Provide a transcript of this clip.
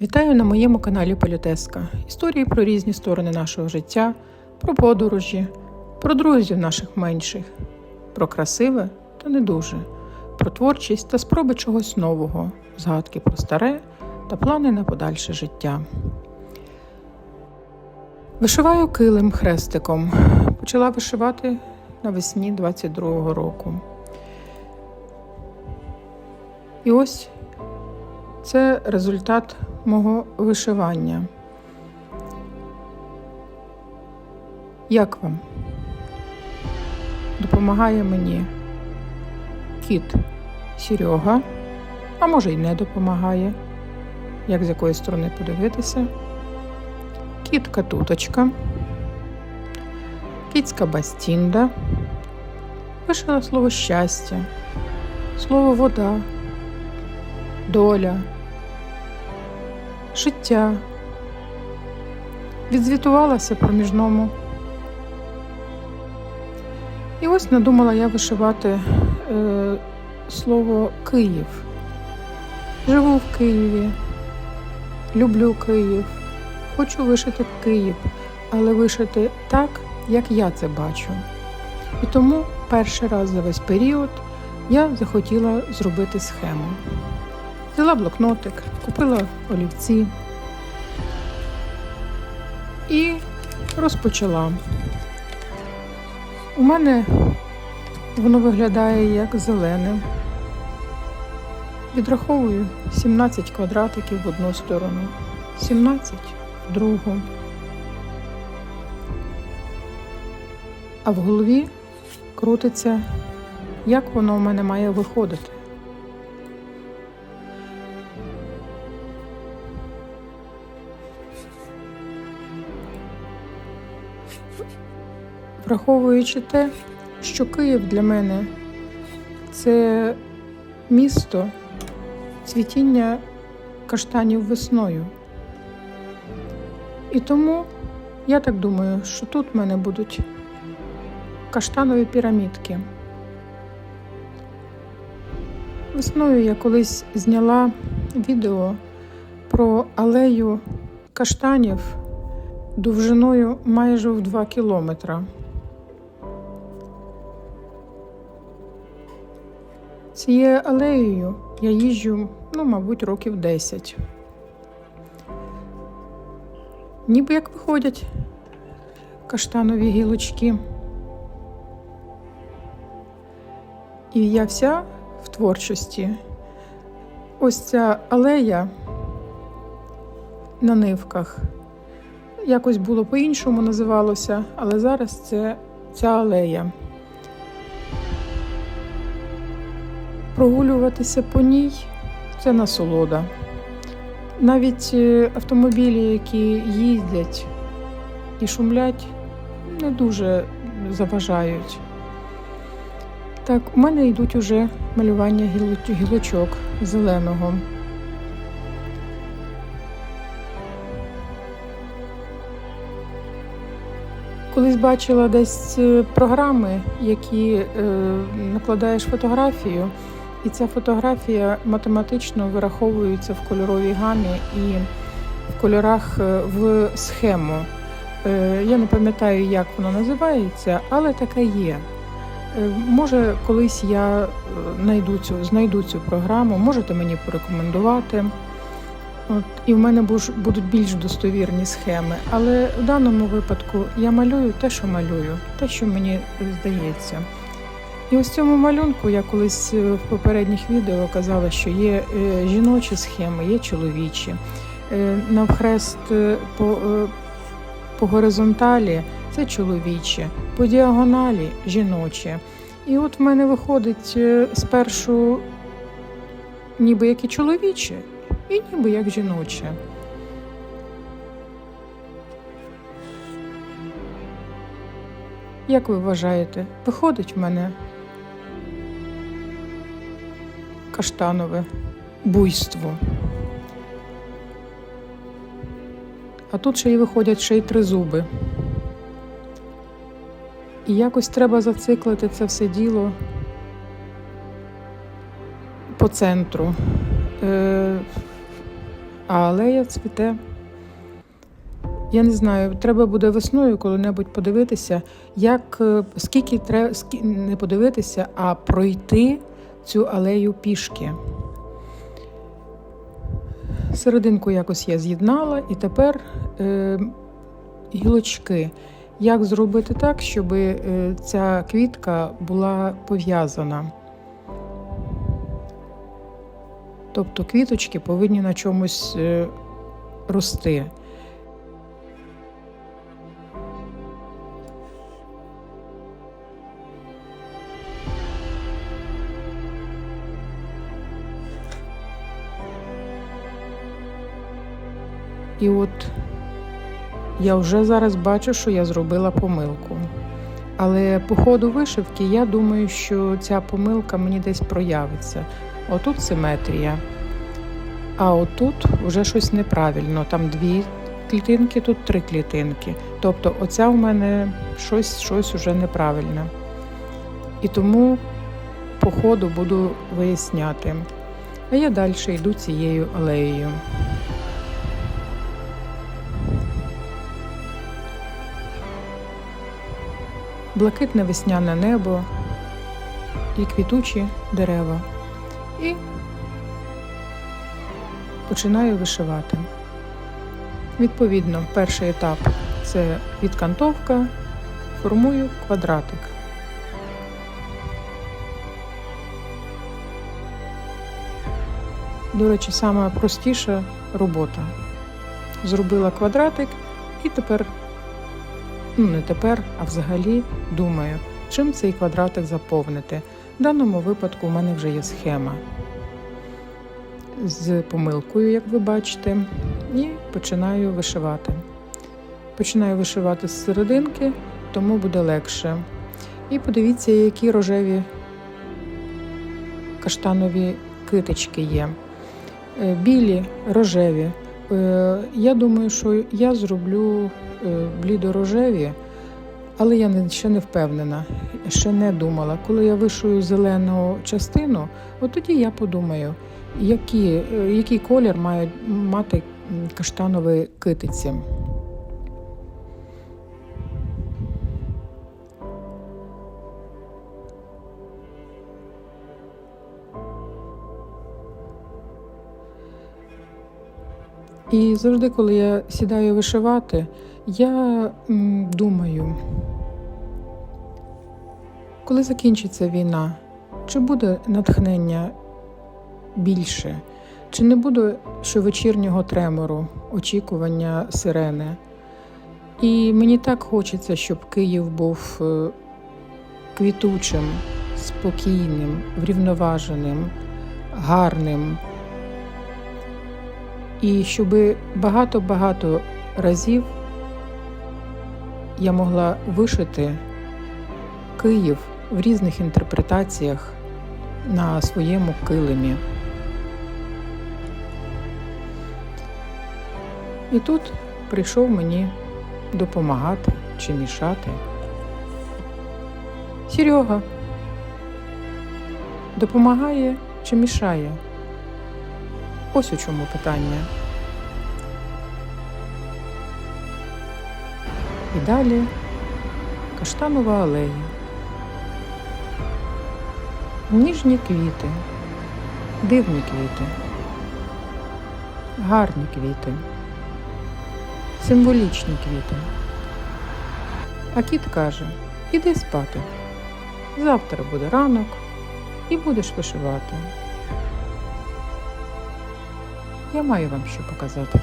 Вітаю на моєму каналі Політеска. Історії про різні сторони нашого життя, про подорожі, про друзів наших менших, про красиве та не дуже, про творчість та спроби чогось нового, згадки про старе та плани на подальше життя. Вишиваю килим хрестиком. Почала вишивати навесні 22-го року. І ось це результат мого вишивання. Як вам? Допомагає мені кіт Серега, а може й не допомагає, як з якої сторони подивитися. Кітка туточка, кіцька бастінда, вишила слово щастя, слово вода, доля, життя. Відзвітувалася проміжному. І ось надумала я вишивати е, слово Київ. Живу в Києві, люблю Київ, хочу вишити Київ, але вишити так, як я це бачу. І тому перший раз за весь період я захотіла зробити схему. Взяла блокнотик, купила олівці і розпочала. У мене воно виглядає як зелене. Відраховую 17 квадратиків в одну сторону, 17 в другу. А в голові крутиться, як воно у мене має виходити. Враховуючи те, що Київ для мене це місто цвітіння каштанів весною. І тому я так думаю, що тут в мене будуть каштанові пірамідки. Весною я колись зняла відео про алею каштанів довжиною майже в 2 кілометра. Цією алеєю я їжджу, ну, мабуть, років 10. Ніби як виходять каштанові гілочки. І я вся в творчості. Ось ця алея на нивках. Якось було по-іншому називалося, але зараз це ця алея. Прогулюватися по ній це насолода. Навіть е, автомобілі, які їздять і шумлять, не дуже заважають. Так, у мене йдуть уже малювання гілочок зеленого. Колись бачила десь е, програми, які е, накладаєш фотографію, і ця фотографія математично вираховується в кольоровій гамі і в кольорах е, в схему. Я не пам'ятаю, як воно називається, але таке є. Може, колись я знайду цю, знайду цю програму, можете мені порекомендувати. От, і в мене будуть більш достовірні схеми. Але в даному випадку я малюю те, що малюю, те, що мені е, здається. І ось цьому малюнку я колись е, в попередніх відео казала, що є е, жіночі схеми, є чоловічі. Навхрест по, по горизонталі це чоловіче, по діагоналі жіноче. І от в мене виходить спершу ніби як і чоловіче, і ніби як жіноче. Як ви вважаєте, виходить в мене каштанове буйство? А тут ще й виходять ще й три зуби. І якось треба зациклити це все діло по центру. Е, а алея цвіте. Я не знаю, треба буде весною коли-небудь подивитися, як е, скільки треба не подивитися, а пройти цю алею пішки. Серединку якось я з'єднала, і тепер е, гілочки. Як зробити так, щоб е, ця квітка була пов'язана? Тобто квіточки повинні на чомусь е, рости. І от я вже зараз бачу, що я зробила помилку. Але по ходу вишивки я думаю, що ця помилка мені десь проявиться. Отут симетрія, а отут вже щось неправильно. Там дві клітинки, тут три клітинки. Тобто, оця у мене щось щось уже неправильне. І тому по ходу буду виясняти. А я далі йду цією алеєю. блакитне весняне небо і квітучі дерева. І починаю вишивати. Відповідно, перший етап це відкантовка, формую квадратик. До речі, сама простіша робота. Зробила квадратик і тепер ну не тепер, а взагалі думаю, чим цей квадратик заповнити. В даному випадку у мене вже є схема з помилкою, як ви бачите, і починаю вишивати. Починаю вишивати з серединки, тому буде легше. І подивіться, які рожеві каштанові китички є. Е, білі, рожеві. Е, я думаю, що я зроблю Е, блідорожеві, але я ще не впевнена, ще не думала. Коли я вишую зелену частину, от тоді я подумаю, які, який колір мають мати каштанові китиці. І завжди, коли я сідаю вишивати, я думаю, коли закінчиться війна, чи буде натхнення більше, чи не буде щовечірнього тремору, очікування сирени? І мені так хочеться, щоб Київ був е, квітучим, спокійним, врівноваженим, гарним. І щоб багато-багато разів я могла вишити Київ в різних інтерпретаціях на своєму килимі. І тут прийшов мені допомагати чи мішати. Серега допомагає чи мішає? Ось у чому питання. І далі каштанова алея. Ніжні квіти, дивні квіти, гарні квіти, символічні квіти. А кіт каже, іди спати. Завтра буде ранок і будеш вишивати. Я маю вам що показати.